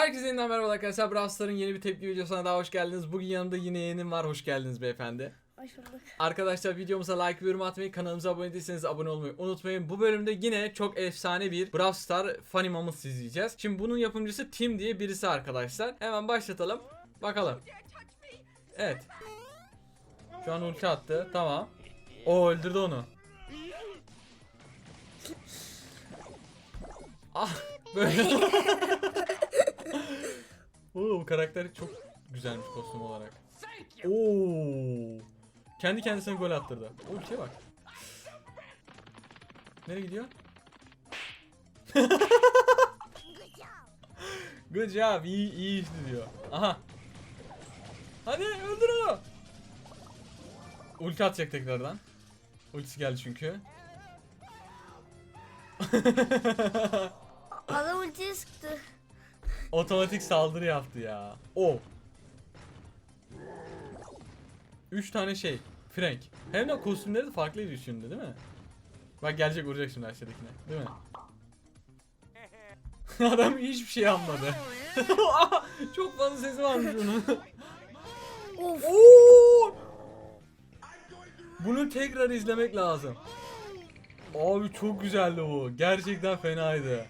Herkese yeniden merhaba arkadaşlar. Brawl Stars'ın yeni bir tepki videosuna daha hoş geldiniz. Bugün yanımda yine yeğenim var. Hoş geldiniz beyefendi. Hoş bulduk. Arkadaşlar videomuza like ve yorum atmayı, kanalımıza abone değilseniz abone olmayı unutmayın. Bu bölümde yine çok efsane bir Brawl Star Funny Moments izleyeceğiz. Şimdi bunun yapımcısı Tim diye birisi arkadaşlar. Hemen başlatalım. Bakalım. Evet. Şu an ulti attı. Tamam. O öldürdü onu. Ah böyle. Oo bu karakter çok güzelmiş kostüm olarak. Oo. Kendi kendisine gol attırdı. O bir şey bak. Nereye gidiyor? Good job. İyi, iyi işte diyor. Aha. Hadi öldür onu. Ulti atacak tekrardan. Ultisi geldi çünkü. Adam ultiyi sıktı. Otomatik saldırı yaptı ya. O. 3 tane şey. Frank. Hem de kostümleri de farklıydı şimdi değil mi? Bak gelecek vuracak şimdi aşağıdakine. Değil mi? Adam hiçbir şey yapmadı. Çok fazla sesi varmış onun. Of. Oo! Bunu tekrar izlemek lazım. Abi çok güzeldi bu. Gerçekten fenaydı.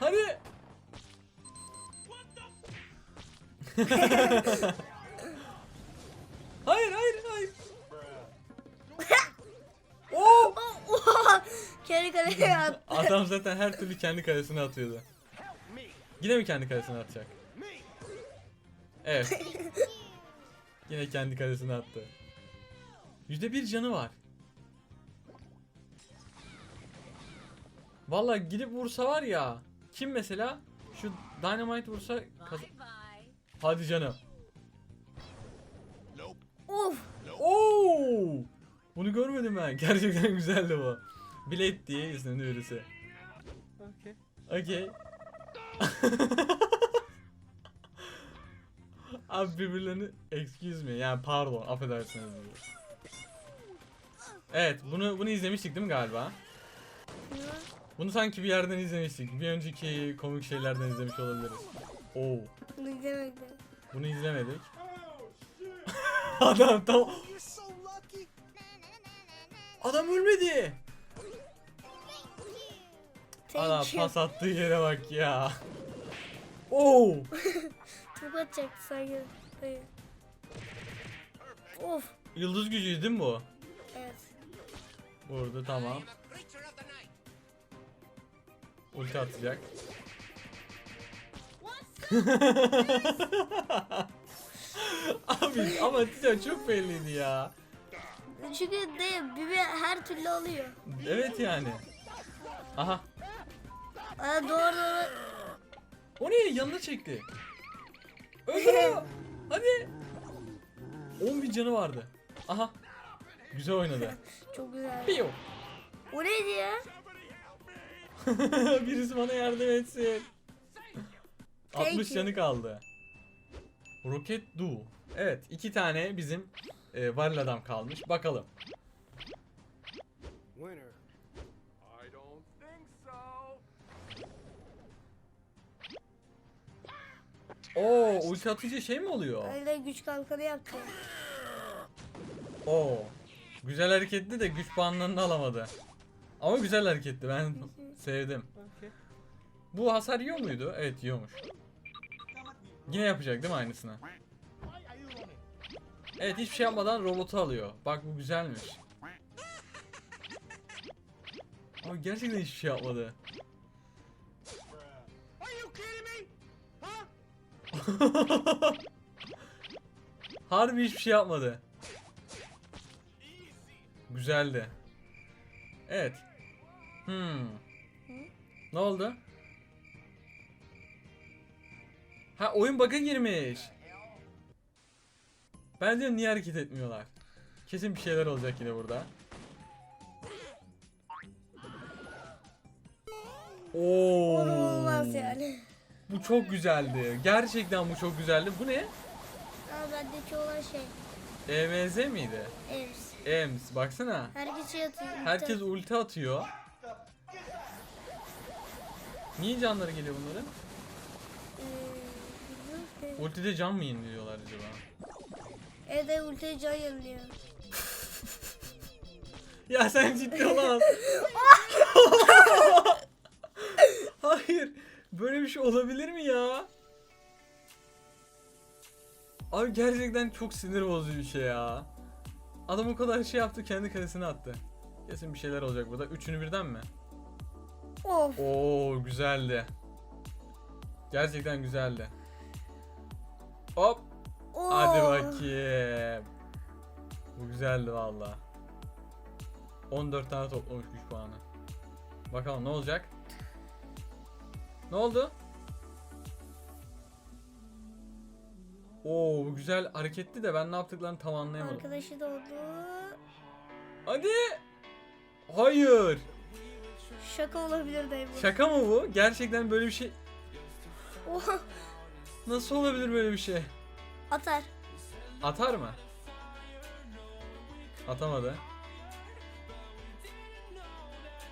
Hadi. Hayır hayır hayır. Oo! Oha. Kendi kaleye attı. Adam zaten her türlü kendi kalesine atıyordu. Yine mi kendi kalesine atacak? Evet. Yine kendi kalesine attı. Yüzde bir canı var. Vallahi gidip vursa var ya. Kim mesela? Şu Dynamite vursa kaz- Hadi canım. Of. Oo! Bunu görmedim ben. Gerçekten güzeldi bu. Blade diye isimli birisi. Okay. Okey. Abi birbirlerini excuse me yani pardon affedersiniz. Evet bunu bunu izlemiştik değil mi galiba? Bunu sanki bir yerden izlemiştik. Bir önceki komik şeylerden izlemiş olabiliriz. Oo. Bunu izlemedim. Bunu izlemedik. Adam tam Adam ölmedi. Adam Thank you. pas attığı yere bak ya. Oo. Çok atacaktı sanki. Hayır. Of. Yıldız gücüydü değil mi bu? Evet. Vurdu tamam. Ulti atacak. Abi ama Titan çok belliydi ya. Çünkü de Bibi her türlü alıyor. Evet yani. Aha. Aa, doğru doğru. O ne? Yanına çekti. Öldür onu. Hadi. 10 bin canı vardı. Aha. Güzel oynadı. Çok güzel. Piyo. O neydi ya? Birisi bana yardım etsin. Thank 60 you. canı kaldı. Roket Du. Evet iki tane bizim e, varil adam kalmış. Bakalım. Winner. I don't think so. Oo ulti atınca şey mi oluyor? Öyle güç kalkanı yaptı. Oo. Güzel hareketli de güç puanlarını alamadı. Ama güzel hareketti ben sevdim. Okay. Bu hasar yiyor muydu? Evet yiyormuş. Yine yapacak değil mi aynısını? Evet hiçbir şey yapmadan robotu alıyor. Bak bu güzelmiş. Ama gerçekten hiçbir şey yapmadı. Harbi hiçbir şey yapmadı. Güzeldi. Evet. Hmm. Ne oldu? Ha oyun bug'a girmiş. Ben diyorum niye hareket etmiyorlar? Kesin bir şeyler olacak yine burada. Oo. Olmaz yani. Bu çok güzeldi. Gerçekten bu çok güzeldi. Bu ne? Ama bendeki olan şey. EMZ miydi? Ems. Ems baksana. Herkes şey atıyor. Herkes ulti atıyor. Niye canları geliyor bunların? Ultide can mı yeniliyorlar acaba? Evde ultiye can yanılıyor. Ya sen ciddi olamazsın. Hayır. Böyle bir şey olabilir mi ya? Abi gerçekten çok sinir bozucu bir şey ya. Adam o kadar şey yaptı kendi kalesine attı. Kesin bir şeyler olacak burada. Üçünü birden mi? Of. Oo güzeldi. Gerçekten güzeldi. Hop. Oo. Hadi bakayım. Bu güzeldi valla. 14 tane toplamış güç puanı. Bakalım ne olacak? Ne oldu? Oo bu güzel hareketli de ben ne yaptıklarını tam anlayamadım. Arkadaşı da oldu. Hadi. Hayır. Şaka olabilir dayı bu. Şaka mı bu? Gerçekten böyle bir şey Oha. Nasıl olabilir böyle bir şey? Atar. Atar mı? Atamadı.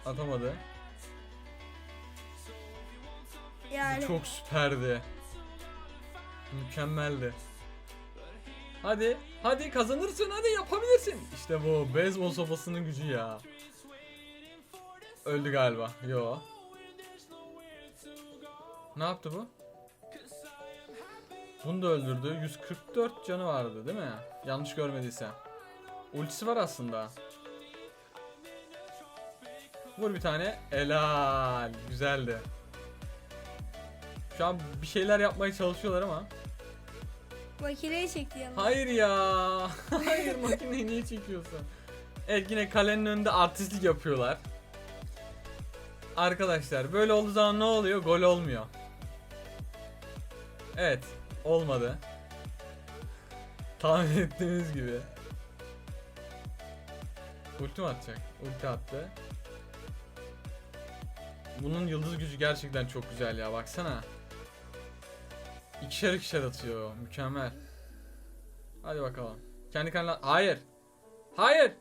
Atamadı. Yani. çok süperdi. Mükemmeldi. Hadi, hadi kazanırsın, hadi yapabilirsin. İşte bu beyzbol sopasının gücü ya. Öldü galiba. Yo. Ne yaptı bu? Bunu da öldürdü. 144 canı vardı değil mi? Yanlış görmediysem. Ultisi var aslında. Vur bir tane. Helal. Güzeldi. Şu an bir şeyler yapmaya çalışıyorlar ama. Makineye çekti yalnız. Hayır ya. Hayır makineyi niye çekiyorsun? Evet yine kalenin önünde artistlik yapıyorlar. Arkadaşlar böyle olduğu zaman ne oluyor? Gol olmuyor. Evet. Olmadı. Tahmin ettiğiniz gibi. Ulti mi atacak? Ulti attı. Bunun yıldız gücü gerçekten çok güzel ya baksana. İkişer ikişer atıyor. Mükemmel. Hadi bakalım. Kendi kendine... Hayır. Hayır.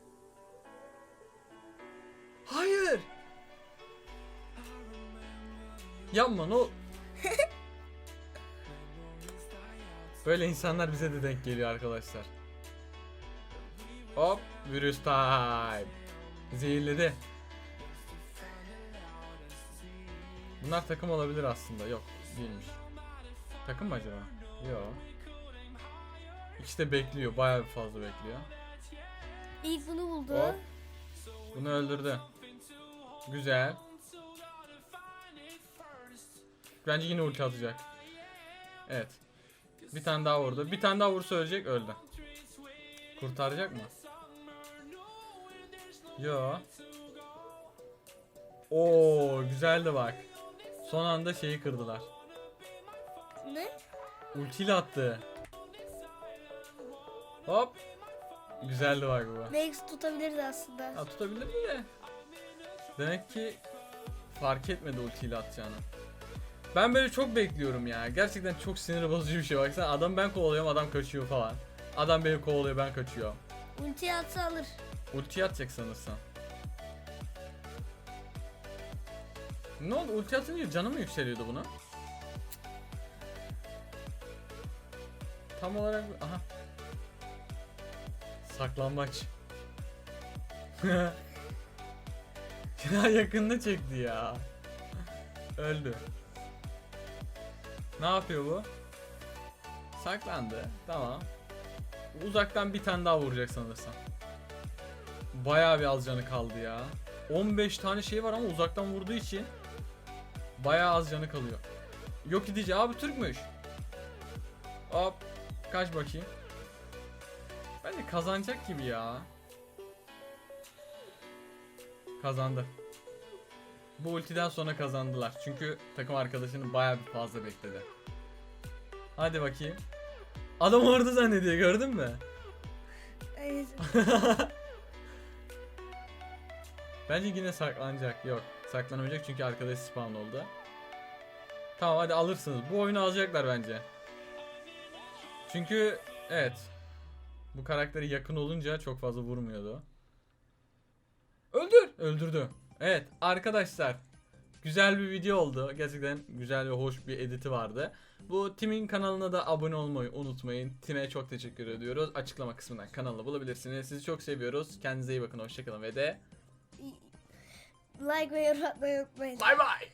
Hayır. Yapma ne ol- Böyle insanlar bize de denk geliyor arkadaşlar. Hop. Virüs time. Zehirledi. Bunlar takım olabilir aslında. Yok. Değilmiş. Takım mı acaba? Yok. İkisi de bekliyor. Bayağı bir fazla bekliyor. İlk bunu buldu. Hop. Bunu öldürdü. Güzel. Bence yine ulti atacak. Evet. Bir tane daha vurdu. Bir tane daha vursa ölecek öldü. Kurtaracak mı? Yo. Oo güzeldi bak. Son anda şeyi kırdılar. Ne? Ultiyle attı. Hop. Güzeldi bak bu. Max tutabilirdi aslında. Ya tutabilir mi de? Demek ki fark etmedi ultiyle atacağını. Ben böyle çok bekliyorum ya. Gerçekten çok sinir bozucu bir şey. Baksana adam ben kovalıyorum adam kaçıyor falan. Adam beni kovalıyor ben kaçıyorum. Ultiye atsa alır. Ulti atacak sanırsam. Ne oldu? Ulti atınca canı mı yükseliyordu buna? Tam olarak... Aha. Saklambaç. ya yakında çekti ya. Öldü. Ne yapıyor bu? Saklandı. Tamam. Uzaktan bir tane daha vuracak sanırsam. Bayağı bir az canı kaldı ya. 15 tane şey var ama uzaktan vurduğu için bayağı az canı kalıyor. Yok edici abi Türkmüş. Hop kaç bakayım. Bence kazanacak gibi ya. Kazandı. Bu ultiden sonra kazandılar. Çünkü takım arkadaşını bayağı bir fazla bekledi. Hadi bakayım. Adam orada zannediyor gördün mü? Evet. Bence yine saklanacak. Yok. Saklanamayacak çünkü arkadaş spawn oldu. Tamam hadi alırsınız. Bu oyunu alacaklar bence. Çünkü evet. Bu karakteri yakın olunca çok fazla vurmuyordu. Öldür. Öldürdü. Evet arkadaşlar. güzel bir video oldu. Gerçekten güzel ve hoş bir editi vardı. Bu Tim'in kanalına da abone olmayı unutmayın. Tim'e çok teşekkür ediyoruz. Açıklama kısmından kanalını bulabilirsiniz. Sizi çok seviyoruz. Kendinize iyi bakın. Hoşçakalın ve de Like ve yorum atmayı unutmayın. bay bay.